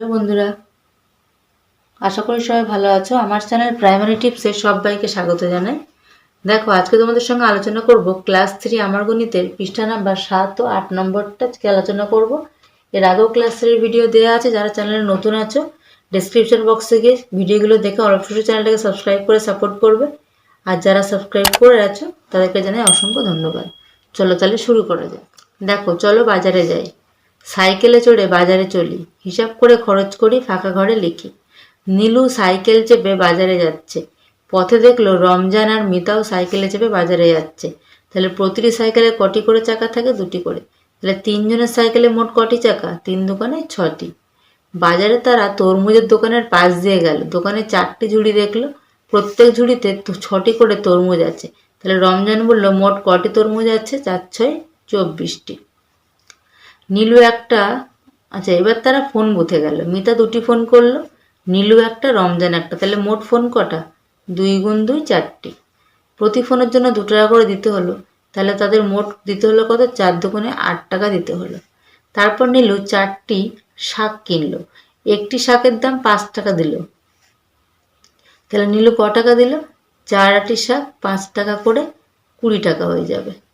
Hello বন্ধুরা, আশা করি সবাই ভালো আছো। আমার চ্যানেল প্রাইমারি টিপসে সবাইকে স্বাগত জানাই। দেখো, আজকে তোমাদের সঙ্গে আলোচনা করব ক্লাস থ্রি আমার গণিতের পৃষ্ঠা নাম্বার সাত ও আট নম্বরটা আজকে আলোচনা করব। এর আগেও ক্লাস থ্রির ভিডিও দেওয়া আছে, যারা চ্যানেলে নতুন আছো ডেসক্রিপশন বক্সে গিয়ে ভিডিওগুলো দেখে অবশ্যই চ্যানেলটাকে সাবস্ক্রাইব করে সাপোর্ট করবে। আর যারা সাবস্ক্রাইব করে আছো, তাদেরকে জানাই অসংখ্য ধন্যবাদ। চলো তাহলে শুরু করা যাক। দেখো, চলো বাজারে যাই। সাইকেলে চড়ে বাজারে চলি, হিসাব করে খরচ করি ফাঁকা ঘরে লিখি। নীলু সাইকেল চেপে বাজারে যাচ্ছে। পথে দেখল রমজান আর মিতাও সাইকেলে চেপে বাজারে যাচ্ছে। তাহলে প্রতিটি সাইকেলে কটি করে চাকা থাকে? দুটি করে। তাহলে তিনজনের সাইকেলে মোট কটি চাকা? তিন দোকানে ছটি। বাজারে তারা তরমুজের দোকানের পাশ দিয়ে গেল। দোকানে চারটি ঝুড়ি দেখল। প্রত্যেক ঝুড়িতে ছটি করে তরমুজ আছে। তাহলে রমজান বলল, মোট কটি তরমুজ আছে? চার, ছয়, চব্বিশটি। নীলু একটা আচ্ছা এবার তারা ফোন বুথে গেল। মিতা দুটি ফোন করল, নীলু একটা, রমজান একটা। তাহলে মোট ফোন কটা? দুই গুণ দুই, চারটি। প্রতি ফোনের জন্য দু টাকা করে দিতে হলো। তাহলে তাদের মোট দিতে হলো কত? চার দোকানে আট টাকা দিতে হলো। তারপর নীলু চারটি শাক কিনলো। একটি শাকের দাম পাঁচ টাকা দিল। তাহলে নীলু ক টাকা দিল? চার আটি শাক পাঁচ টাকা করে কুড়ি টাকা হয়ে যাবে।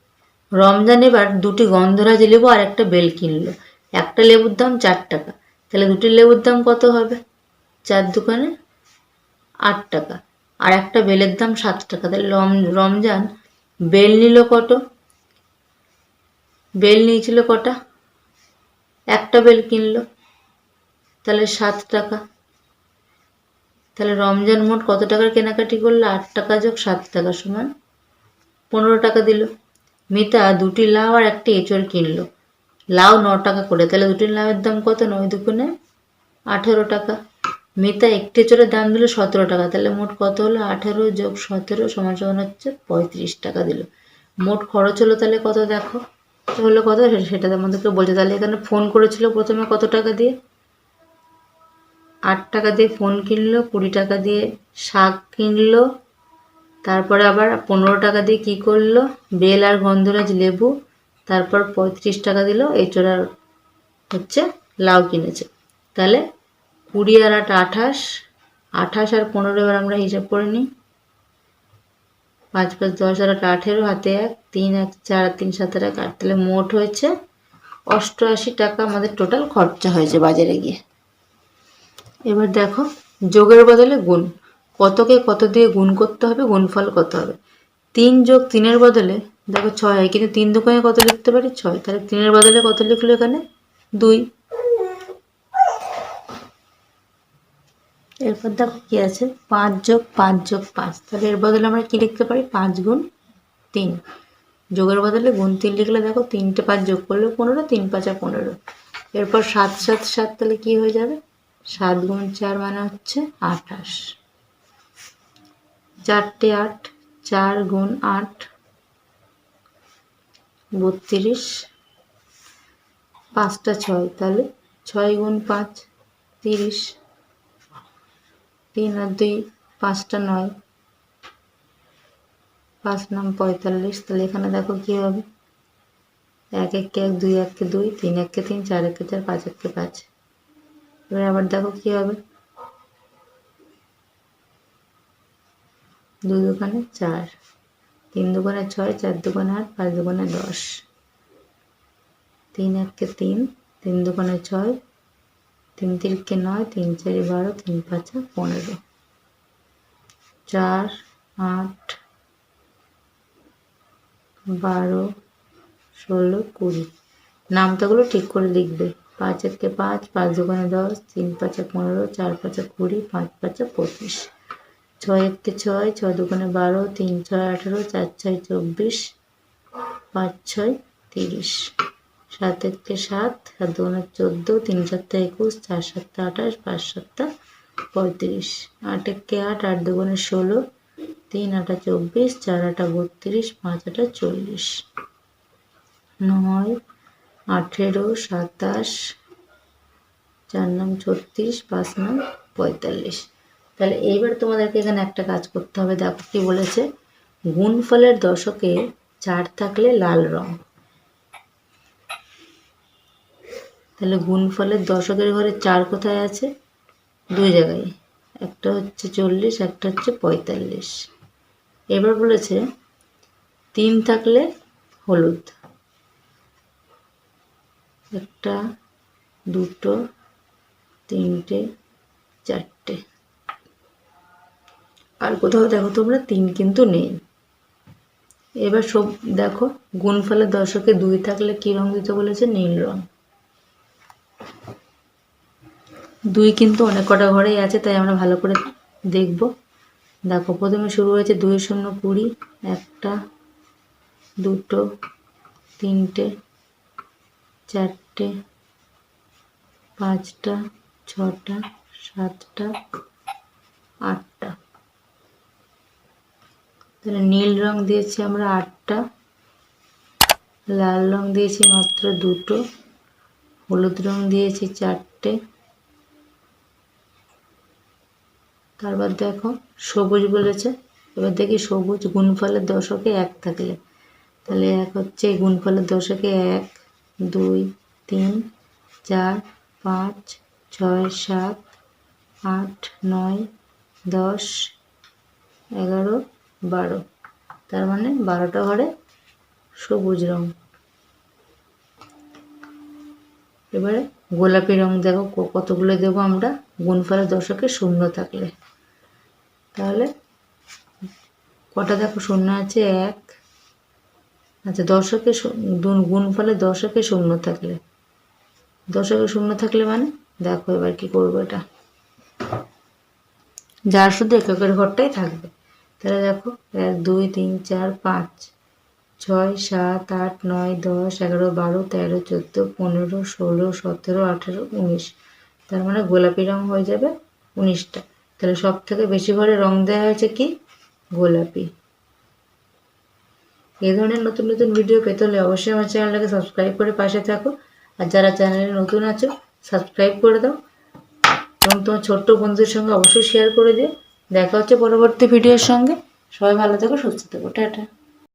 রমজান এবার দুটি গন্ধরাজ লেবু আর একটা বেল কিনলো। একটা লেবুর দাম চার টাকা। তাহলে দুটি লেবুর দাম কত হবে? চার দোকানে আট টাকা। আর একটা বেলের দাম সাত টাকা। তাহলে রম- রমজান বেল নিল কত? বেল নিয়েছিল কটা? একটা বেল কিনলো। তাহলে সাত টাকা। তাহলে রমজান মোট কত টাকার কেনাকাটি করল? আট টাকা যোগ সাত টাকা সমান পনেরো টাকা দিল। মিতা দুটি লাউ আর একটি এঁচড় কিনলো। লাউ ন টাকা করে। তাহলে দুটি লাউয়ের দাম কত? নয় দুগুণে আঠেরো টাকা। মিতা একটি এঁচড়ের দাম দিল সতেরো টাকা। তাহলে মোট কত হলো? আঠেরো যোগ সতেরো সমান সমান হচ্ছে পঁয়ত্রিশ টাকা দিল। মোট খরচ হলো তাহলে কত দেখো? হলো কত? সেটা আমাদেরকে বলছে। তাহলে এখানে ফোন করেছিল প্রথমে কত টাকা দিয়ে? আট টাকা দিয়ে ফোন কিনলো, কুড়ি টাকা দিয়ে শাক কিনলো তারপরে আবার পনেরো টাকা দিয়ে কি করল? বেল আর গন্ধরাজ লেবু, তারপর পঁয়ত্রিশ টাকা দিল আর হচ্ছে লাউ কিনেছে। তাহলে কুড়ি আর আট আঠাশ আঠাশ আর পনেরো এবার আমরা হিসাব করে নিই। পাঁচ পাঁচ দশ আর আট আঠেরো, হাতে এক, তিন এক, চার তিন, সাত এক, আট। তাহলে মোট হয়েছে অষ্টআশি টাকা আমাদের টোটাল খরচা হয়েছে বাজারে গিয়ে। এবার দেখো, যোগের বদলে গুণ। কতকে কত দিয়ে গুণ করতে হবে, গুণফল কত হবে? তিন যোগ তিনের বদলে, দেখো ছয় হয়, কিন্তু তিন দোকানে কত লিখতে পারি? ছয়। তাহলে তিনের বদলে কত লিখলো এখানে? দুই। এরপর দেখো কি আছে? পাঁচ যোগ পাঁচ যোগ পাঁচ। তাহলে এর বদলে আমরা কি লিখতে পারি? পাঁচ গুণ তিন। যোগের বদলে গুণ তিন লিখলে দেখো তিনটে পাঁচ যোগ করলে পনেরো, তিন পাঁচা পনেরো। এরপর সাত সাত সাত তাহলে কি হয়ে যাবে? সাত গুণ চার মানে হচ্ছে আঠাশ। চারটে আট, চার গুণ আট, বত্রিশ, পাঁচটা ছয়, তাহলে ছয় গুণ পাঁচ, তিরিশ, তিন আর দুই, পাঁচটা নয়, পাঁচ নাম পঁয়তাল্লিশ, তাহলে এখানে দেখো কি হবে? এক এককে এক, দুই এককে দুই, তিন এককে তিন, চার এককে চার, পাঁচ এককে পাঁচ, এবার আবার দেখো কি হবে? দুই দোকানে চার, তিন দোকানে ছয়, চার দোকানে আট, পাঁচ দোকানে দশ। তিন এককে তিন তিন দোকানে ছয়, তিন তিরিকে নয়, তিন চারি বারো, তিন পাঁচা পনেরো। চার, আট, বারো, ষোলো, কুড়ি। নামতাগুলো ঠিক করে লিখবে। পাঁচ একে পাঁচ পাঁচ দোকানে দশ, তিন পাঁচে পনেরো, চার পাঁচে কুড়ি, পাঁচ পাঁচে পঁচিশ। ছয় একে ছয় ছয় দোকানে বারো, তিন ছয় আঠেরো, চার ছয় চব্বিশ, পাঁচ ছয় তিরিশ। সাত একে সাত সাত দোকানে চোদ্দ, তিন সাতটা একুশ, চার সাতটা আঠাশ, পাঁচ সাতটা পঁয়ত্রিশ। আট একে আট আট দোকানে ষোলো, তিন আটা চব্বিশ, চার আটা বত্রিশ, পাঁচ আটা চল্লিশ। নয়, আঠেরো, সাতাশ, চার নাম ছত্রিশ, পাঁচ নাম পঁয়তাল্লিশ। তাহলে এইবার তোমাদেরকে এখানে একটা কাজ করতে হবে। দেখো কি বলেছে গুণফলের দশকে চার থাকলে লাল রং। তাহলে গুণফলের দশকের ঘরে চার কোথায় আছে? দুই জায়গায়। একটা হচ্ছে চল্লিশ, একটা হচ্ছে পঁয়তাল্লিশ। এবার বলেছে, তিন থাকলে হলুদ। একটা, দুটো, তিনটে, চারটে। আর কোথাও দেখো তোমরা তিন কিন্তু নেই। এবার সব দেখো, গুণফলের দশকে দুই থাকলে কি রং দিতে বলেছে? নীল রং। দুই কিন্তু অনেক কটা ঘরেই আছে, তাই আমরা ভালো করে দেখব। দেখো, প্রথমে শুরু হয়েছে দুই শূন্য কুড়ি, একটা, দুটো, তিনটে, চারটে, পাঁচটা, ছটা, সাতটা, আটটা তাহলে নীল রং দিয়েছি আমরা আটটা, লাল রং দিয়েছি মাত্র দুটো, হলুদ রং দিয়েছি চারটে। তারপর দেখো সবুজ বলেছে, এবার দেখি সবুজ গুণফলের দশকে এক থাকলে। তাহলে এক হচ্ছে গুণফলের দশকে এক, দুই, তিন, চার, পাঁচ, ছয়, সাত, আট, নয়, দশ, এগারো বারো। তার মানে বারোটা ঘরে সবুজ রং। এবারে গোলাপি রং দেখো কতগুলো দেবো আমরা? গুণফলের দশকে শূন্য থাকলে। তাহলে কটা দেখো? শূন্য আছে এক। আচ্ছা দশকে গুণফলে দশকে শূন্য থাকলে। দশকে শূন্য থাকলে মানে? দেখো এবার কি করব এটা। যার শুধু এককের ঘরটাই থাকবে। তাহলে দেখো, এক, দুই, তিন, চার, পাঁচ, ছয়, সাত, আট, নয়, দশ, এগারো, বারো, তেরো, চোদ্দ, পনেরো, ষোলো, সতেরো, আঠেরো, উনিশ। তার মানে গোলাপি রং হয়ে যাবে উনিশটা। তাহলে সব থেকে বেশি ঘরে রং দেওয়া হয়েছে কি? গোলাপি। এই ধরনের নতুন নতুন ভিডিও পেতে হলে অবশ্যই আমার চ্যানেলটাকে সাবস্ক্রাইব করে পাশে থাকো। আর যারা চ্যানেলে নতুন আছো সাবস্ক্রাইব করে দাও। এবং তোমার ছোট্ট বন্ধুদের সঙ্গে অবশ্যই শেয়ার করে দিও। দেখা হচ্ছে পরবর্তী ভিডিওর সঙ্গে। সবাই ভালো থেকো সুস্থ থেকো। টাটা।